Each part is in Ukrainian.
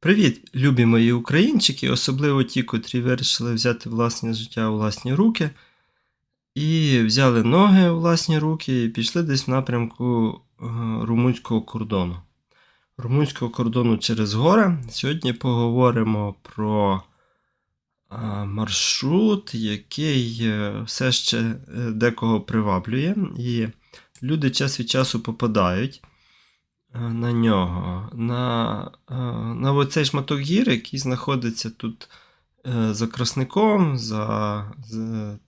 Привіт, любі мої українчики, особливо ті, котрі вирішили взяти власне життя у власні руки. І взяли ноги у власні руки і пішли десь в напрямку е, румунського кордону. Румунського кордону через гори. Сьогодні поговоримо про е, маршрут, який е, все ще декого приваблює. І люди час від часу попадають на нього. На, е, на оцей шматок гір, який знаходиться тут е, за красником, за, за,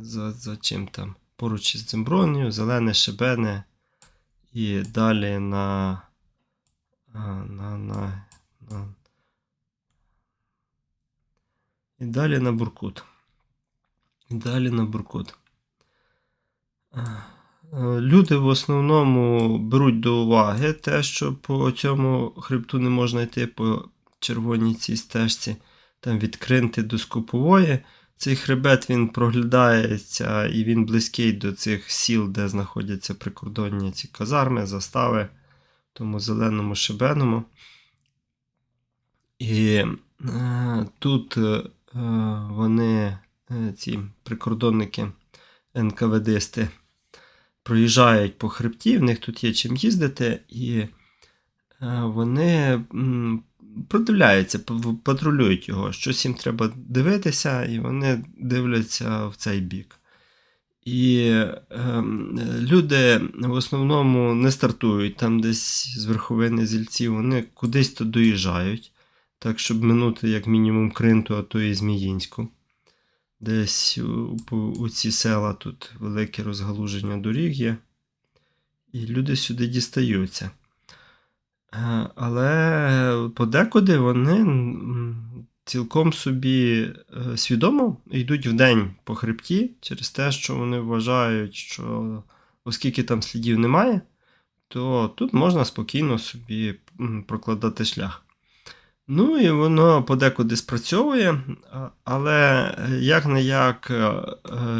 за, за чим там, поруч із Дзембронію, зелене шибене і далі на, на, на, на, і далі на Буркут. І далі на Буркут. Е, е, Люди в основному беруть до уваги те, що по цьому хребту не можна йти по червоній цій стежці, там від Кринти до Скупової. Цей хребет він проглядається і він близький до цих сіл, де знаходяться прикордонні ці казарми, застави, тому зеленому шибеному. І е, тут е, вони, е, ці прикордонники, НКВДсти, проїжджають по хребті, в них тут є чим їздити, і е, вони продивляються, патрулюють його. Щось їм треба дивитися, і вони дивляться в цей бік. І ем, люди в основному не стартують там десь з верховини зільців, вони кудись то доїжджають, так, щоб минути як мінімум Кринту, а то і Зміїнську. Десь у, у ці села тут велике розгалуження доріг є. І люди сюди дістаються. Е, Але подекуди вони цілком собі е, свідомо йдуть вдень по хребті через те, що вони вважають, що оскільки там слідів немає, то тут можна спокійно собі прокладати шлях. Ну і воно подекуди спрацьовує, але як не як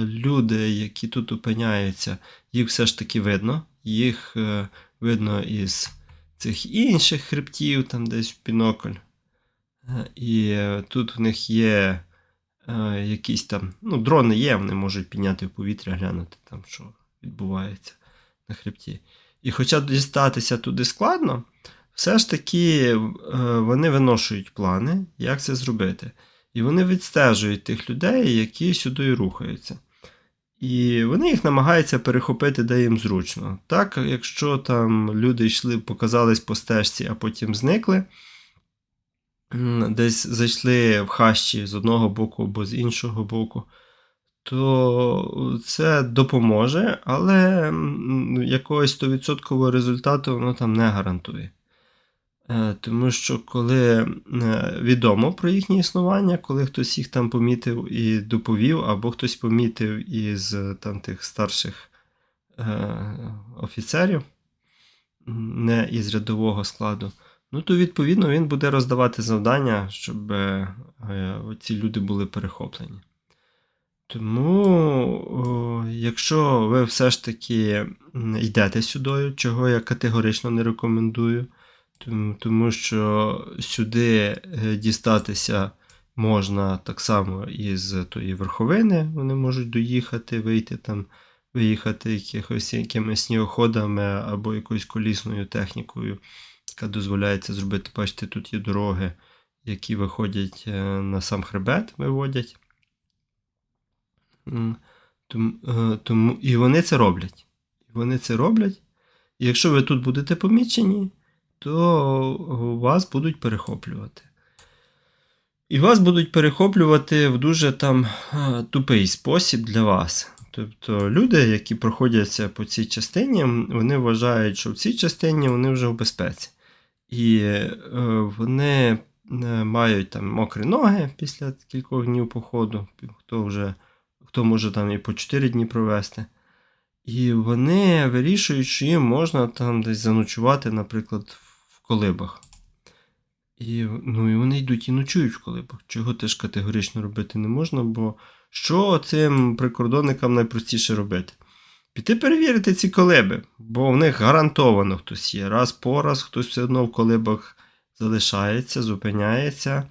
люди, які тут опиняються, їх все ж таки видно. Їх е, видно із цих інших хребтів, там десь в бінокль. Е, І е, тут в них є е, якісь там, ну, дрони є, вони можуть підняти в повітря, глянути там, що відбувається на хребті. І хоча дістатися туди складно, все ж таки е, вони виношують плани, як це зробити. І вони відстежують тих людей, які сюди рухаються. І вони їх намагаються перехопити, де їм зручно. Так, якщо там люди йшли, показались по стежці, а потім зникли, десь зайшли в хащі з одного боку або з іншого боку, то це допоможе, але якогось 100% результату воно там не гарантує. Е, Тому що коли е, відомо про їхнє існування, коли хтось їх там помітив і доповів, або хтось помітив із е, там тих старших офіцерів, не із рядового складу, ну то відповідно він буде роздавати завдання, щоб ці люди були перехоплені. Тому, якщо ви все ж таки йдете сюди, чого я категорично не рекомендую, тому, що сюди е, дістатися можна так само із тої верховини, вони можуть доїхати, вийти там, виїхати якихось, якимись сніоходами або якоюсь колісною технікою, яка дозволяє це зробити. Бачите, тут є дороги, які виходять е, на сам хребет, виводять. Е, тому, і вони це роблять. Вони це роблять. І якщо ви тут будете помічені, то вас будуть перехоплювати. І вас будуть перехоплювати в дуже там е, тупий спосіб для вас. Тобто люди, які проходяться по цій частині, вони вважають, що в цій частині вони вже в безпеці. І е, вони е, мають там мокрі ноги після кількох днів походу, хто вже хто може там і по 4 дні провести. І вони вирішують, що їм можна там десь заночувати, наприклад, колибах. І, ну, і вони йдуть і ночують в колибах. Чого теж категорично робити не можна, бо що цим прикордонникам найпростіше робити? Піти перевірити ці колиби, бо в них гарантовано хтось є. Раз по раз хтось все одно в колибах залишається, зупиняється,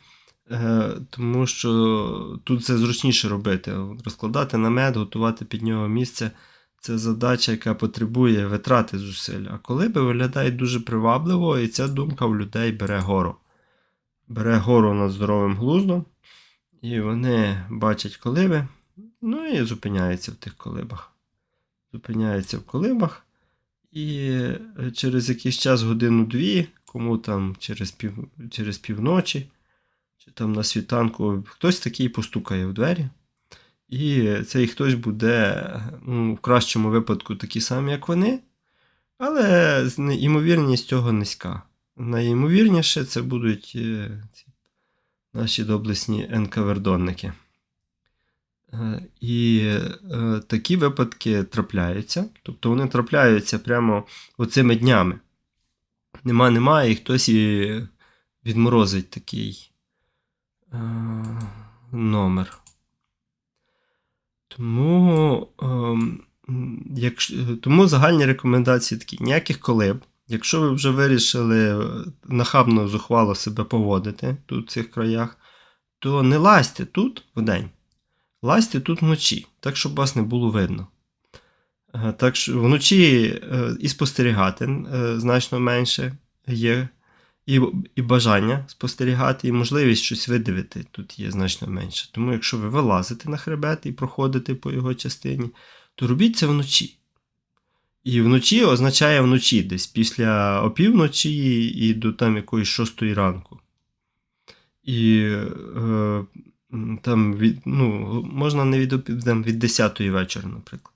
е, тому що тут це зручніше робити. Розкладати намет, готувати під нього місце. Це задача, яка потребує витрати зусиль. А колиби виглядають дуже привабливо, і ця думка в людей бере гору. Бере гору над здоровим глуздом, і вони бачать колиби, ну і зупиняються в тих колибах. Зупиняються в колибах, і е, через якийсь час, годину-дві, кому там через, пів, через півночі, чи там на світанку, хтось такий постукає в двері. І цей хтось буде ну, в кращому випадку такий самий, як вони, але ймовірність цього низька. Найімовірніше це будуть е, ці наші доблесні енкавердонники. Е, І е, такі випадки трапляються. Тобто вони трапляються прямо оцими днями. Нема, немає, і хтось і відморозить такий номер. Тому, ем, якщо, тому загальні рекомендації такі: ніяких колиб. Якщо ви вже вирішили е, нахабно зухвало себе поводити тут в цих краях, то не лазьте тут вдень. Лазьте тут вночі, так, щоб вас не було видно. Е, Так що вночі е, і спостерігати значно менше є, і, і бажання спостерігати, і можливість щось видивити тут є значно менше. Тому якщо ви вилазите на хребет і проходите по його частині, то робіть це вночі. І вночі означає вночі, десь після опівночі і до там якоїсь шостої ранку. І е, там від, ну, можна не від, там, від 10 вечора, наприклад.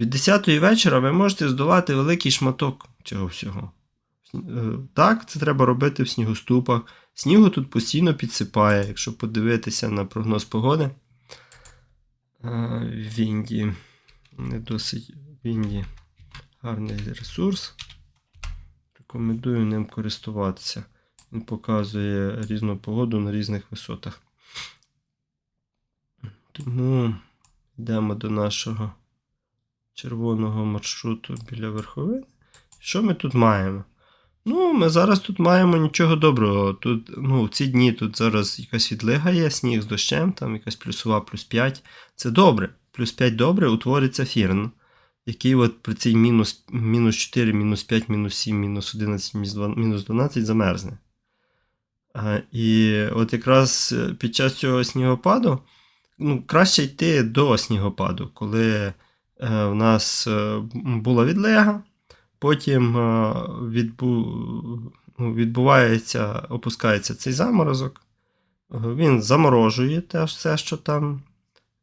Від 10 вечора ви можете здолати великий шматок цього всього. Е, Так, це треба робити в снігоступах. Снігу тут постійно підсипає, якщо подивитися на прогноз погоди. Е, В Індії не досить в Індії гарний ресурс. Рекомендую ним користуватися. Він показує різну погоду на різних висотах. Тому йдемо до нашого червоного маршруту біля верховини. Що ми тут маємо? Ну, ми зараз тут маємо нічого доброго. Тут, ну, в ці дні тут зараз якась відлига є, сніг з дощем, там якась плюсова плюс 5. Це добре. Плюс 5 добре, утвориться фірн, який от при цій мінус, мінус 4, мінус 5, мінус 7, мінус 11, мінус 12 замерзне. А, і от якраз е, під час цього снігопаду ну, краще йти до снігопаду, коли е, в нас е, була відлега, потім е, відбу, ну, відбувається, опускається цей заморозок, е, він заморожує те все, що там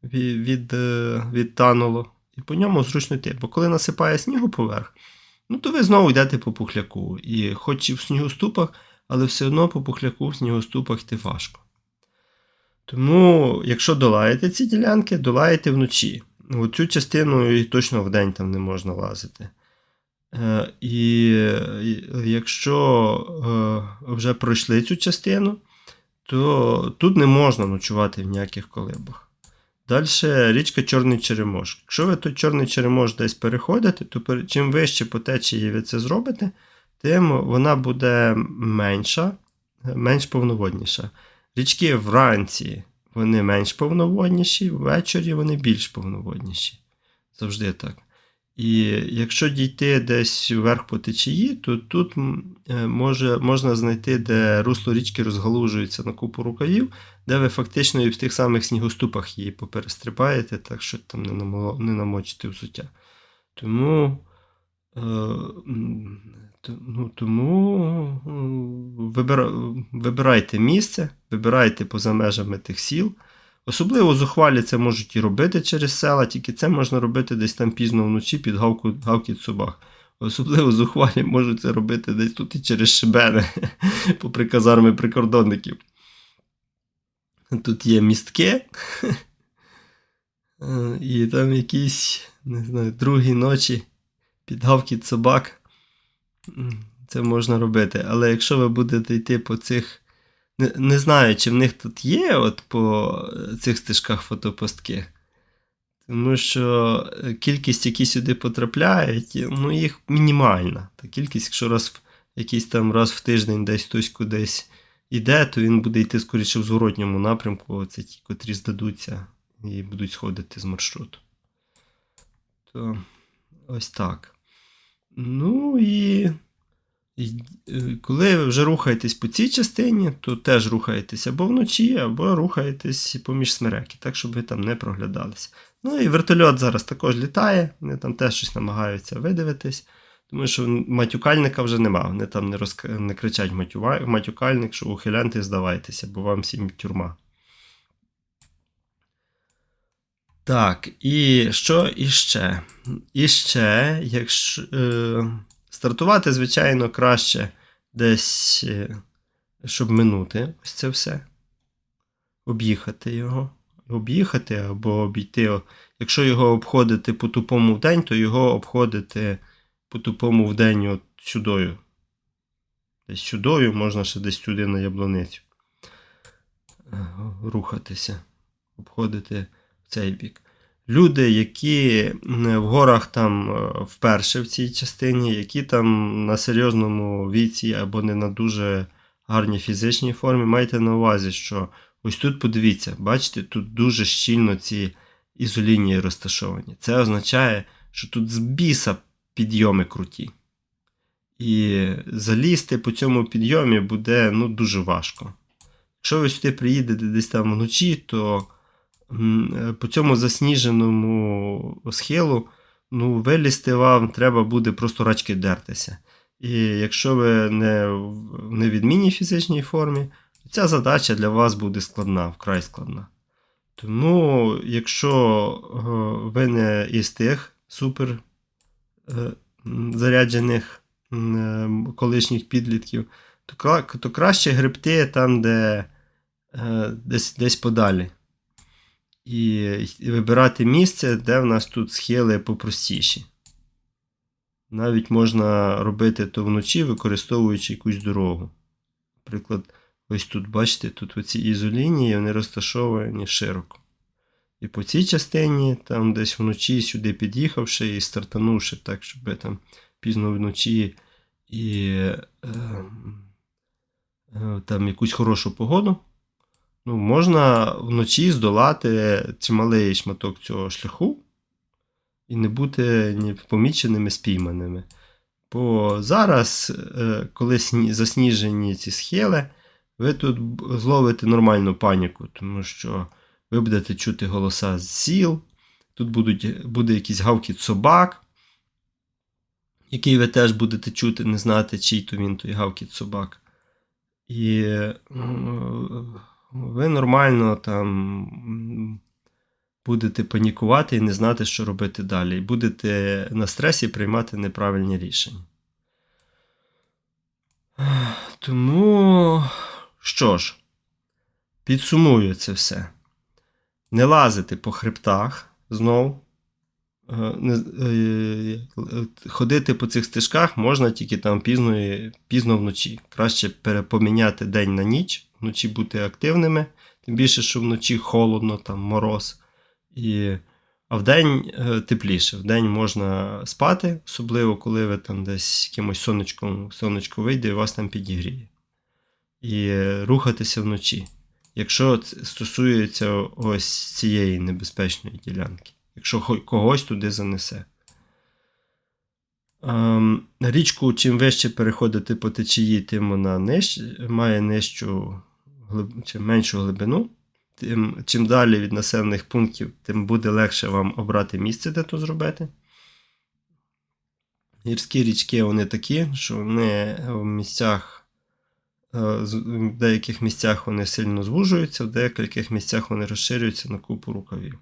від, е, відтануло, і по ньому зручно йти. Бо коли насипає снігу поверх, ну то ви знову йдете по пухляку. І хоч і в снігоступах, але все одно по пухляку в снігоступах йти важко. Тому, якщо долаєте ці ділянки, долаєте вночі. Оцю частину і точно вдень там не можна лазити. Е, І якщо е, вже пройшли цю частину, то тут не можна ночувати в ніяких колибах. Далі річка Чорний Черемош. Якщо ви той Чорний Черемош десь переходите, то чим вище по течії ви це зробите, тим вона буде менша, менш повноводніша. Річки вранці вони менш повноводніші, ввечері вони більш повноводніші. Завжди так. І якщо дійти десь вверх по течії, то тут е, може, можна знайти, де русло річки розгалужується на купу рукавів, де ви фактично і в тих самих снігоступах її поперестрибаєте, так що там не, намо, не намочите взуття. Тому, е, ну, тому вибира, вибирайте місце, вибирайте поза межами тих сіл. Особливо зухвалі це можуть і робити через села, тільки це можна робити десь там пізно вночі під гавку, гавкіт собак. Особливо зухвалі можуть це робити десь тут і через шибени, попри казарми прикордонників. Тут є містки, Е, і там якісь, не знаю, другі ночі під гавкіт собак. Це можна робити. Але якщо ви будете йти по цих. Не, знаю, чи в них тут є от по цих стежках фотопостки. Тому що е, кількість, які сюди потрапляють, ну їх мінімальна. Та кількість, якщо раз, якийсь там раз в тиждень десь хтось кудись іде, то він буде йти скоріше в зворотньому напрямку. Це ті, котрі здадуться і будуть сходити з маршруту. То ось так. Ну і, коли ви вже рухаєтесь по цій частині, то теж рухаєтесь або вночі, або рухаєтесь поміж смереки, так, щоб ви там не проглядалися. Ну і вертольот зараз також літає, вони там теж щось намагаються видивитись. Тому що матюкальника вже нема. Вони там не розк... не кричать матюкальник, що ухилянти здавайтеся, бо вам всім тюрма. Так, і що іще? Іще, якщо е, стартувати, звичайно, краще десь, е, щоб минути ось це все. Об'їхати його. Об'їхати або обійти. Якщо його обходити по тупому в день, то його обходити по тупому в день от сюдою. Десь сюдою, можна ще десь сюди на яблуницю. Е, Рухатися, обходити в цей бік. Люди, які в горах там е, вперше в цій частині, які там на серйозному віці або не на дуже гарній фізичній формі, майте на увазі, що ось тут подивіться, бачите, тут дуже щільно ці ізолінії розташовані. Це означає, що тут з біса підйоми круті. І залізти по цьому підйомі буде ну, дуже важко. Якщо ви сюди приїдете десь там вночі, то по цьому засніженому схилу ну, вилізти вам треба буде просто рачки дертися. І якщо ви не в невідмінній фізичній формі, ця задача для вас буде складна, вкрай складна. Тому, якщо е, ви не із тих супер е, заряджених е, колишніх підлітків, то, краще гребти там, де е, десь, десь подалі. І, вибирати місце, де в нас тут схили попростіші. Навіть можна робити то вночі, використовуючи якусь дорогу. Наприклад, ось тут, бачите, тут оці ізолінії, вони розташовані широко. І по цій частині, там десь вночі сюди під'їхавши і стартанувши так, щоб там пізно вночі і е, е, там якусь хорошу погоду, ну, можна вночі здолати чималий шматок цього шляху і не бути ні поміченими, спійманими. Бо зараз, е, коли засніжені ці схили, ви тут зловите нормальну паніку, тому що ви будете чути голоса з сіл, тут будуть, буде якийсь гавкіт собак, який ви теж будете чути, не знати, чий то він той гавкіт собак. І е, ви нормально там будете панікувати і не знати, що робити далі. І будете на стресі приймати неправильні рішення. Тому, що ж, підсумую це все. Не лазити по хребтах знов. Е, не- е, Ходити по цих стежках можна тільки там пізно, пізно вночі. Краще перепоміняти день на ніч, вночі бути активними, тим більше, що вночі холодно, там мороз. І... А вдень е, тепліше. Вдень можна спати, особливо коли ви там десь якимось сонечком сонечко вийде і вас там підігріє. І е, рухатися вночі. Якщо стосується ось цієї небезпечної ділянки, якщо когось туди занесе. Ем, річку, чим вище переходити по течії, тим вона ниж, має нижчу глиб, чи меншу глибину. Тим, чим далі від населених пунктів, тим буде легше вам обрати місце, де то зробити. Гірські річки вони такі, що вони в місцях, е, в деяких місцях вони сильно звужуються, в деяких місцях вони розширюються на купу рукавів.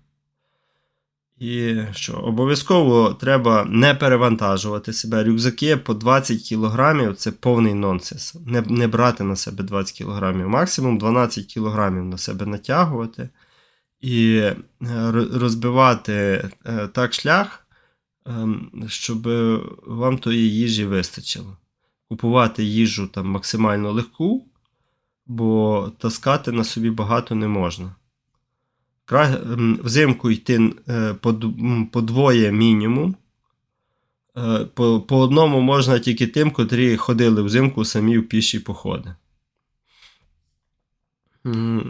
І що обов'язково треба не перевантажувати себе. Рюкзаки по 20 кг це повний нонсенс. Не, не брати на себе 20 кг. Максимум 12 кг на себе натягувати і е, розбивати е, так шлях, ем, щоб вам тої їжі вистачило. Купувати їжу там максимально легку, бо таскати на собі багато не можна. Взимку йти е, по двоє мінімум. Е, По, по одному можна тільки тим, котрі ходили взимку самі в піші походи. Е,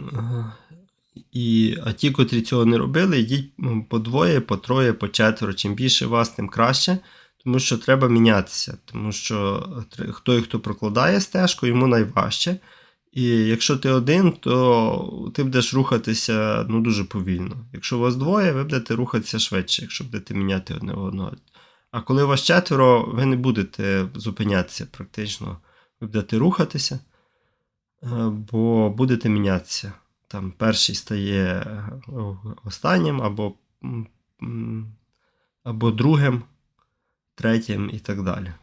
І, а ті, котрі цього не робили, йдіть по двоє, по троє, по четверо. Чим більше вас, тим краще. Тому що треба мінятися. Тому що тр- хто, хто прокладає стежку, йому найважче. І якщо ти один, то ти будеш рухатися ну, дуже повільно. Якщо у вас двоє, ви будете рухатися швидше, якщо будете міняти одне одного. А коли у вас четверо, ви не будете зупинятися практично. Ви будете рухатися, е, бо будете мінятися. Там перший стає е, останнім, або, або другим, третім і так далі.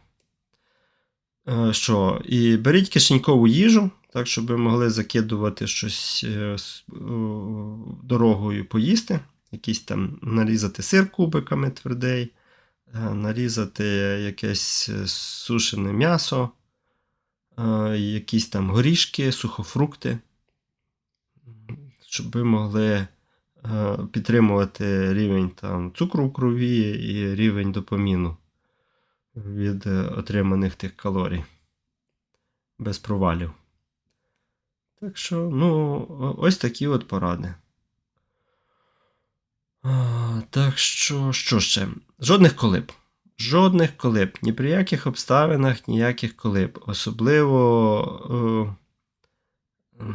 Е, Що? І беріть кишенькову їжу, так, щоб ви могли закидувати щось е, дорогою поїсти. Якийсь там нарізати сир кубиками твердий, е, нарізати якесь е, сушене м'ясо, якісь там горішки, сухофрукти, щоб ви могли підтримувати рівень там, цукру в крові і рівень допаміну від отриманих тих калорій без провалів. Так що, ну, ось такі от поради. Так що, що ще? Жодних колиб. Жодних колиб. Ні при яких обставинах, ніяких колиб. Особливо. Е,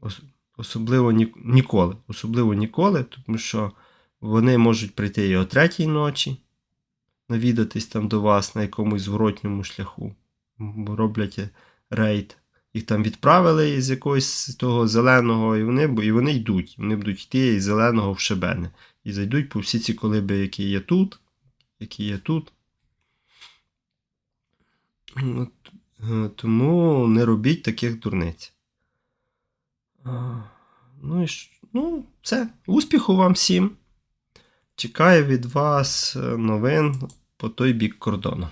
ос- особливо ні, ніколи. Особливо ніколи, тому що вони можуть прийти і о третій ночі, навідатись там до вас на якомусь зворотньому шляху. Роблять рейд. Їх там відправили із якогось того зеленого, і вони, і вони йдуть. Вони будуть йти із зеленого в шебени. І зайдуть по всі ці колиби, які є тут, які є тут. От, е, тому не робіть таких дурниць. Ну, і ну, все. Успіху вам всім. Чекаю від вас е, новин по той бік кордону.